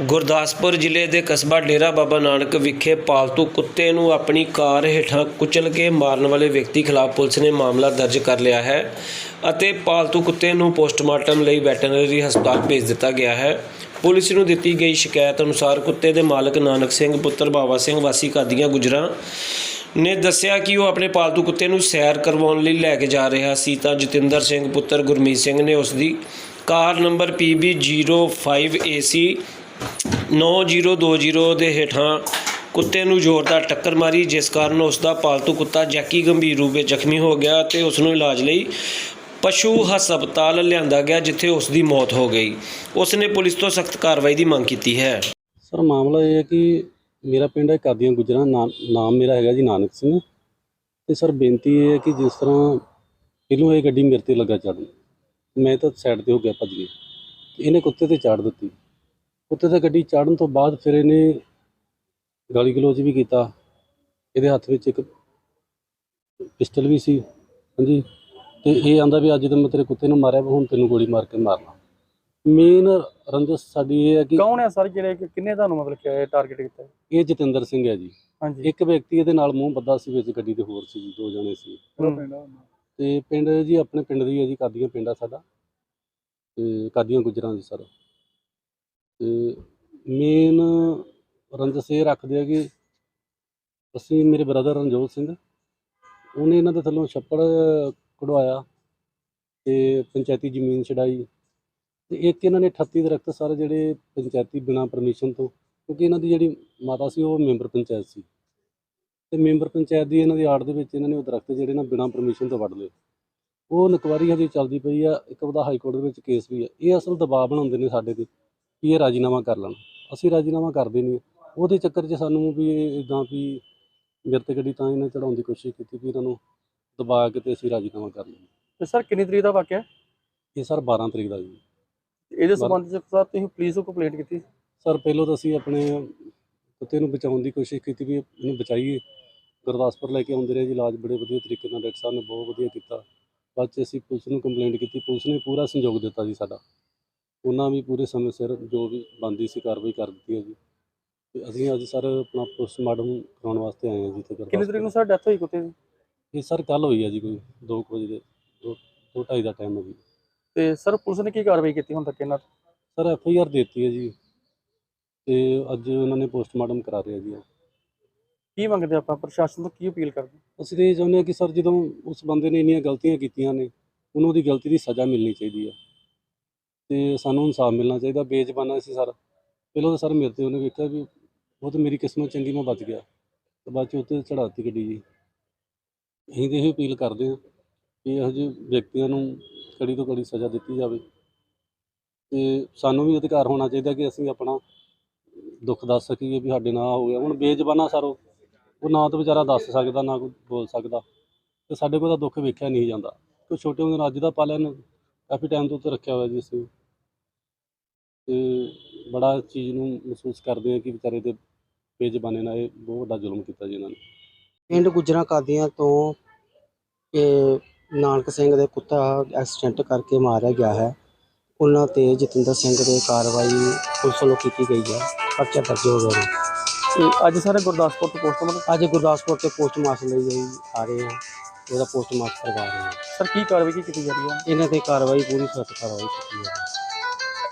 ਗੁਰਦਾਸਪੁਰ ਜ਼ਿਲ੍ਹੇ ਦੇ ਕਸਬਾ ਡੇਰਾ ਬਾਬਾ ਨਾਨਕ ਵਿਖੇ ਪਾਲਤੂ ਕੁੱਤੇ ਨੂੰ ਆਪਣੀ ਕਾਰ ਹੇਠਾਂ ਕੁਚਲ ਕੇ ਮਾਰਨ ਵਾਲੇ ਵਿਅਕਤੀ ਖਿਲਾਫ ਪੁਲਿਸ ਨੇ ਮਾਮਲਾ ਦਰਜ ਕਰ ਲਿਆ ਹੈ ਅਤੇ ਪਾਲਤੂ ਕੁੱਤੇ ਨੂੰ ਪੋਸਟਮਾਰਟਮ ਲਈ ਵੈਟਰਨਰੀ ਹਸਪਤਾਲ ਭੇਜ ਦਿੱਤਾ ਗਿਆ ਹੈ। ਪੁਲਿਸ ਨੂੰ ਦਿੱਤੀ ਗਈ ਸ਼ਿਕਾਇਤ ਅਨੁਸਾਰ ਕੁੱਤੇ ਦੇ ਮਾਲਕ ਨਾਨਕ ਸਿੰਘ, ਪੁੱਤਰ ਬਾਵਾ ਸਿੰਘ, ਵਾਸੀ ਕਾਦੀਆਂ ਗੁਜਰਾਂ ਨੇ ਦੱਸਿਆ ਕਿ ਉਹ ਆਪਣੇ ਪਾਲਤੂ ਕੁੱਤੇ ਨੂੰ ਸੈਰ ਕਰਵਾਉਣ ਲਈ ਲੈ ਕੇ ਜਾ ਰਿਹਾ ਸੀ ਤਾਂ ਜਤਿੰਦਰ ਸਿੰਘ, ਪੁੱਤਰ ਗੁਰਮੀਤ ਸਿੰਘ ਨੇ ਉਸ ਦੀ ਕਾਰ ਨੰਬਰ PB05AC 9020 ਦੇ ਹੇਠਾਂ ਕੁੱਤੇ ਨੂੰ ਜ਼ੋਰਦਾਰ ਟੱਕਰ ਮਾਰੀ, ਜਿਸ ਕਾਰਨ ਉਸ ਦਾ ਪਾਲਤੂ ਕੁੱਤਾ ਜੈਕੀ ਗੰਭੀਰ ਰੂਪ ਵਿੱਚ ਜ਼ਖਮੀ ਹੋ ਗਿਆ ਤੇ ਉਸ ਨੂੰ ਇਲਾਜ ਲਈ ਪਸ਼ੂ ਹਸਪਤਾਲ ਲਿਆਂਦਾ ਗਿਆ, ਜਿੱਥੇ ਉਸ ਦੀ ਮੌਤ ਹੋ ਗਈ। ਉਸ ਨੇ ਪੁਲਿਸ ਤੋਂ ਸਖਤ ਕਾਰਵਾਈ ਦੀ ਮੰਗ ਕੀਤੀ ਹੈ। ਸਰ, ਮਾਮਲਾ ਇਹ ਹੈ ਕਿ ਮੇਰਾ ਪਿੰਡ ਹੈ, ਕਾਦੀਆਂ ਗੁਜਰਾ ਨਾਮ ਨਾਮ ਮੇਰਾ ਹੈਗਾ ਜੀ ਨਾਨਕ ਸਿੰਘ। ਤੇ ਸਰ, ਬੇਨਤੀ ਇਹ ਹੈ ਕਿ ਜਿਸ ਤਰ੍ਹਾਂ ਪਹਿਲੋਂ ਇਹ ਗੱਡੀ ਮੇਰੇ ਤੇ ਲੱਗਾ ਚੜਨ ਮੈਂ ਤਾਂ ਸਾਈਡ ਤੇ ਹੋ ਗਿਆ, ਭੱਜ ਕੇ ਇਹਨੇ ਕੁੱਤੇ ਤੇ ਚਾੜ ਦਿੱਤੀ। ਕੁੱਤੇ ਤੇ ਗੱਡੀ ਚਾੜਨ ਤੋਂ ਬਾਅਦ ਫਿਰ ਇਹਨੇ ਗਾਲੀ ਗਲੋਚ ਵੀ ਕੀਤਾ। ਇਹਦੇ ਹੱਥ ਵਿੱਚ ਇੱਕ ਪਿਸਟਲ ਵੀ ਸੀ ਹਾਂਜੀ। ਤੇ ਇਹ ਆਂਦਾ ਵੀ ਅੱਜ ਤਾਂ ਮੈਂ ਤੇਰੇ ਕੁੱਤੇ ਨੂੰ ਮਾਰਿਆ ਹੁਣ ਤੈਨੂੰ ਗੋਲੀ ਮਾਰ ਕੇ ਮਾਰਨਾ। ਮੇਨ ਰੰਜਸ ਸਾਡੀ ਇਹ ਹੈ ਕਿ ਕੌਣ ਹੈ ਸਰ ਜਿਹੜੇ ਕਿ ਕਿੰਨੇ ਤੁਹਾਨੂੰ ਮਤਲਬ ਕਿ ਟਾਰਗੇਟ ਕੀਤਾ? ਇਹ ਜਤਿੰਦਰ ਸਿੰਘ ਹੈ ਜੀ। ਹਾਂਜੀ। ਇੱਕ ਵਿਅਕਤੀ ਇਹਦੇ ਨਾਲ ਮੂੰਹ ਬੱਦਾ ਸੀ ਵਿੱਚ ਗੱਡੀ ਦੇ ਹੋਰ ਸੀ ਜੀ, ਦੋ ਜਣੇ ਸੀ। ਤੇ ਪਿੰਡ ਜੀ ਆਪਣੇ ਪਿੰਡ ਦੀ ਹੈ ਜੀ ਕਾਦੀਆਂ ਪਿੰਡ ਆ ਸਾਡਾ। ਤੇ ਕਾਦੀਆਂ ਗੁਜਰਾਂ ਦੀ ਸਰ। ਤੇ ਮੇਨ ਰੰਜਸ ਇਹ ਰੱਖਦੇ ਆ ਕਿ ਅਸੀਂ ਮੇਰੇ ਬ੍ਰਦਰ ਰਣਜੋਤ ਸਿੰਘ, ਉਹਨੇ ਇਹਨਾਂ ਦੇ ਥੱਲੋਂ ਛੱਪੜ ਕਢਵਾਇਆ ਤੇ ਪੰਚਾਇਤੀ ਜ਼ਮੀਨ ਛਡਾਈ ਤੇ ਇੱਕ ਇਹਨਾਂ ਨੇ 38 ਦਰਖਤ ਸਾਰੇ ਜਿਹੜੇ ਪੰਚਾਇਤੀ ਬਿਨਾਂ ਪਰਮਿਸ਼ਨ ਤੋਂ, ਕਿਉਂਕਿ ਇਹਨਾਂ ਦੀ ਜਿਹੜੀ ਮਾਤਾ ਸੀ ਉਹ ਮੈਂਬਰ ਪੰਚਾਇਤ ਸੀ ਤੇ ਮੈਂਬਰ ਪੰਚਾਇਤ ਦੀ ਇਹਨਾਂ ਦੀ ਆੜ ਦੇ ਵਿੱਚ ਇਹਨਾਂ ਨੇ ਉਹ ਦਰਖਤ ਜਿਹੜੇ ਨਾ ਬਿਨਾਂ ਪਰਮਿਸ਼ਨ ਤੋਂ ਵੱਢ ਲਏ। ਉਹ ਨਕਵਾਰੀ ਹਜੇ ਚੱਲਦੀ ਪਈ ਆ, ਇੱਕ ਉਹਦਾ ਹਾਈ ਕੋਰਟ ਦੇ ਵਿੱਚ ਕੇਸ ਵੀ ਆ। ਇਹ ਅਸਲ ਦਬਾਅ ਬਣਾਉਂਦੇ ਨੇ ਸਾਡੇ ਤੇ। ਕਿ ਇਹ ਰਾਜੀਨਾਮਾ ਕਰ ਲੈਣ। ਅਸੀਂ ਰਾਜੀਨਾਮਾ ਕਰਦੇ ਨਹੀਂ। ਉਹਦੇ ਚੱਕਰ 'ਚ ਸਾਨੂੰ ਵੀ ਇਦਾਂ ਵੀ ਮੇਰੇ ਤੇ ਗੱਡੀ ਤਾਂ ਇਹਨੇ ਚੜਾਉਣ ਦੀ ਕੋਸ਼ਿਸ਼ ਕੀਤੀ ਵੀ ਇਹਨਾਂ ਨੂੰ ਦਬਾ ਕੇ ਤੇ ਅਸੀਂ ਰਾਜੀਨਾਮਾ ਕਰ ਲਈਏ। ਤੇ ਸਰ ਕਿੰਨੀ ਤਰੀਕ ਦਾ ਵਾਕਿਆ? ਹੈ? ਇਹ ਸਰ 12 ਤਰੀਕ ਦਾ ਜੀ। ਇਹਦੇ ਸੰਬੰਧ ਚ ਸਰ ਤੁਸੀਂ ਪੁਲਿਸ ਨੂੰ ਕੰਪਲੇਂਟ ਕੀਤੀ? ਸਰ ਪਹਿਲਾਂ ਤਾਂ ਅਸੀਂ ਆਪਣੇ ਕੁੱਤੇ ਨੂੰ ਬਚਾਉਣ ਦੀ ਕੋਸ਼ਿਸ਼ ਕੀਤੀ ਵੀ ਇਹਨੂੰ ਬਚਾਈਏ। ਗੁਰਦਾਸਪੁਰ ਲੈ ਕੇ ਆਉਂਦੇ ਰਹੇ ਜੀ ਇਲਾਜ ਬੜੇ ਵਧੀਆ ਤਰੀਕੇ ਨਾਲ ਡਾਕਟਰ ਸਾਹਿਬ ਨੇ ਬਹੁਤ ਵਧੀਆ ਕੀਤਾ। ਬਾਅਦ 'ਚ ਅਸੀਂ ਪੁਲਿਸ ਨੂੰ ਕੰਪਲੇਂਟ ਕੀਤੀ। ਪੁਲਿਸ ਨੇ ਪੂਰਾ ਸਹਿਯੋਗ ਦਿੱਤਾ ਜੀ ਸਾਡਾ। ਉਹਨਾਂ ਵੀ ਪੂਰੇ ਸਮੇਂ ਸਿਰ ਜੋ ਵੀ ਬਣਦੀ ਸੀ ਕਾਰਵਾਈ ਕਰ ਦਿੱਤੀ ਹੈ ਜੀ। ਤੇ ਅਸੀਂ ਅੱਜ ਸਰ ਆਪਣਾ ਪੋਸਟਮਾਰਟਮ ਕਰਾਉਣ ਵਾਸਤੇ ਆਏ ਹਾਂ ਜੀ ਤੇ ਕਿੰਨੀ ਤਰੀਕ ਨੂੰ ਸਰ ਡੈਥ ਹੋਈ ਕੁੱਤੇ ਦੀ? ਇਹ ਸਰ ਕੱਲ ਹੋਈ ਹੈ ਜੀ ਕੋਈ 2 ਵਜੇ ਦੇ 2 2:30 ਦਾ ਟਾਈਮ ਹੈ ਜੀ। ਤੇ ਸਰ ਪੁਲਿਸ ਨੇ ਕੀ ਕਾਰਵਾਈ ਕੀਤੀ ਹੁਣ ਤੱਕ ਇਹਨਾਂ ਤੇ? ਸਰ ਐਫ ਆਈ ਆਰ ਦਿੱਤੀ ਹੈ ਜੀ। ਤੇ ਅੱਜ ਉਹਨਾਂ ਨੇ ਪੋਸਟਮਾਰਟਮ ਕਰਾ ਰਿਹਾ ਜੀ ਕੀ ਮੰਗਦੇ ਆਪਾਂ? ਪ੍ਰਸ਼ਾਸਨ ਤੋਂ ਕੀ ਅਪੀਲ ਕਰਦੇ? ਅਸੀਂ ਤਾਂ ਇਹ ਚਾਹੁੰਦੇ ਹਾਂ ਕਿ ਸਰ ਜਦੋਂ ਉਸ ਬੰਦੇ ਨੇ ਇੰਨੀਆਂ ਗਲਤੀਆਂ ਕੀਤੀਆਂ ਨੇ ਉਹਨੂੰ ਉਹਦੀ ਗਲਤੀ ਦੀ ਸਜ਼ਾ ਮਿਲਣੀ ਚਾਹੀਦੀ ਹੈ। ਤੇ ਸਾਨੂੰ ਇਨਸਾਫ ਮਿਲਣਾ ਚਾਹੀਦਾ, ਬੇਜ਼ਬਾਨਾ ਸੀ ਸਰ। ਪਹਿਲਾਂ ਤਾਂ ਸਰ ਮੇਰੇ ਤੇ ਉਹਨੇ ਵੇਖਿਆ ਵੀ ਉਹ ਤਾਂ ਮੇਰੀ ਕਿਸਮਤ ਚੰਗੀ ਮੈਂ ਬਚ ਗਿਆ। ਤੇ ਬਾਅਦ ਚ ਉੱਤੇ ਚੜਾਤੀ ਗੱਡੀ ਜੀ। ਅਸੀਂ ਤਾਂ ਇਹ ਅਪੀਲ ਕਰਦੇ ਹਾਂ ਕਿ ਇਹੋ ਜਿਹੇ ਵਿਅਕਤੀਆਂ ਨੂੰ ਕੜੀ ਤੋਂ ਕੜੀ ਸਜ਼ਾ ਦਿੱਤੀ ਜਾਵੇ। ਤੇ ਸਾਨੂੰ ਵੀ ਅਧਿਕਾਰ ਹੋਣਾ ਚਾਹੀਦਾ ਕਿ ਅਸੀਂ ਆਪਣਾ ਦੁੱਖ ਦੱਸ ਸਕੀਏ ਵੀ ਸਾਡੇ ਨਾਲ ਆਹ ਹੋ ਗਿਆ। ਹੁਣ ਬੇਜ਼ਬਾਨਾ ਸਰ ਉਹ ਉਹ ਨਾ ਤਾਂ ਵਿਚਾਰਾ ਦੱਸ ਸਕਦਾ, ਨਾ ਕੋਈ ਬੋਲ ਸਕਦਾ। ਤੇ ਸਾਡੇ ਕੋਲ ਤਾਂ ਦੁੱਖ ਵੇਖਿਆ ਨਹੀਂ ਜਾਂਦਾ। ਕੋਈ ਛੋਟੇ ਹੁੰਦੇ ਨਾਲ ਅੱਜ ਦਾ ਪਾਲਿਆ ਨੂੰ, ਕਾਫੀ ਟਾਈਮ ਤੋਂ ਉੱਤੇ ਰੱਖਿਆ ਹੋਇਆ ਜੀ ਅਸੀਂ। ਤੇ ਬੜਾ ਇਸ ਚੀਜ਼ ਨੂੰ ਮਹਿਸੂਸ ਕਰਦੇ ਆ ਕਿ ਵਿਚਾਰੇ ਤੇ ਬੇਜ਼ਬਾਨੇ ਨਾਲ ਇਹ ਬਹੁਤ ਵੱਡਾ ਜ਼ੁਲਮ ਕੀਤਾ ਜੀ ਇਹਨਾਂ ਨੇ। ਪਿੰਡ ਗੁਜਰਾਂ ਕਾਦੀਆਂ ਤੋਂ ਇਹ ਨਾਨਕ ਸਿੰਘ ਦੇ ਕੁੱਤਾ ਐਕਸੀਡੈਂਟ ਕਰਕੇ ਮਾਰਿਆ ਗਿਆ ਹੈ। ਉਹਨਾਂ ਤੇ ਜਤਿੰਦਰ ਸਿੰਘ ਦੇ ਕਾਰਵਾਈ ਪੁਲਿਸ ਵੱਲੋਂ ਕੀਤੀ ਗਈ ਹੈ। ਪਰਚਾ ਦਰਜ ਹੋ ਗਿਆ ਹੈ ਤੇ ਅੱਜ ਸਾਰੇ ਗੁਰਦਾਸਪੁਰ ਤੋਂ ਪੋਸਟਮਾਰਟਮ ਅੱਜ ਗੁਰਦਾਸਪੁਰ ਤੇ ਪੋਸਟਮਾਰਟਮ ਲਈ ਗਈ ਆ ਰਹੇ ਹਾਂ ਉਹਦਾ ਪੋਸਟਮਾਰਟਮ ਕਰਵਾ ਰਹੇ ਹਾਂ। ਸਰ ਕੀ ਕਾਰਵਾਈ ਕੀਤੀ ਜਾ ਰਹੀ ਹੈ? ਇਹਨਾਂ ਤੇ ਕਾਰਵਾਈ ਪੂਰੀ ਸਖਤ ਕਾਰਵਾਈ ਕੀਤੀ ਹੈ।